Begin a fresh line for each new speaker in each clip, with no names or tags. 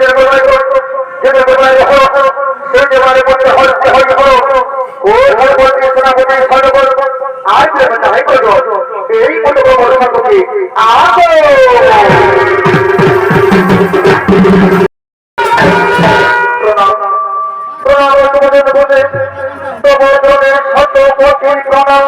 যেটা বলাই যেটা বলাই সেই দেবারে বলতে হচ্ছে হই হো হল বলতে সেনাপতি সর্বল আজ তাই করো এই মতো বড় মাকে প্রণাম তোমাদের বলে তোমাদের শত কোটি প্রণাম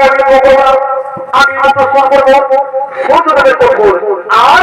আমি আমি ভগবান আমি অগ্রসর করব। সূর্যদেবের করব। আর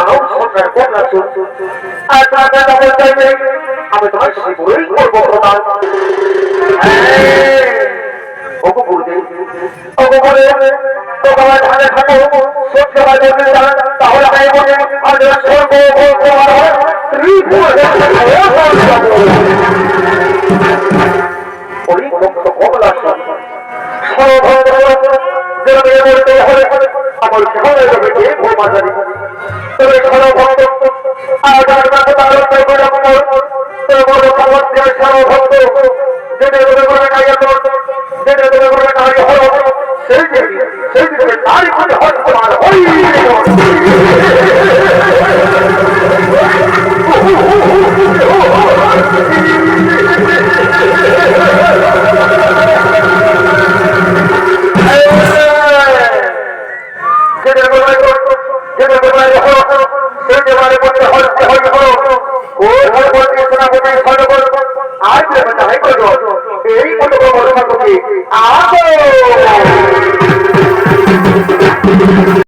আর তাদের চাইবে আমি তোমার সাথে করব প্রদান ওগো গুরুদেব ওগো বলে তোমার ধারে থাকো সত্য বাজে তাহলে আমি বলে আজ সর্ব তোমার ওই ভক্ত কমলা সর্বভক্ত যেভাবে বলতে হবে আমার সবাই যাবে যে ভোমা জানি তবে সর্বভক্ত আজ আর মাকে তার করে আমার তবে বড় খবর দিয়ে সর্বভক্ত যেটা বলে বলে কাইয়া তো যেটা বলে বলে কাইয়া হলো সেই যে সেই যে তারই করে হয় তোমার ওই যেটা বলে যেটা বলে হলো সেই যে মানে বলতে হয়। হলো ও সর্বতি সেনাপতি সর্বল আজ এই মতো বড় কথা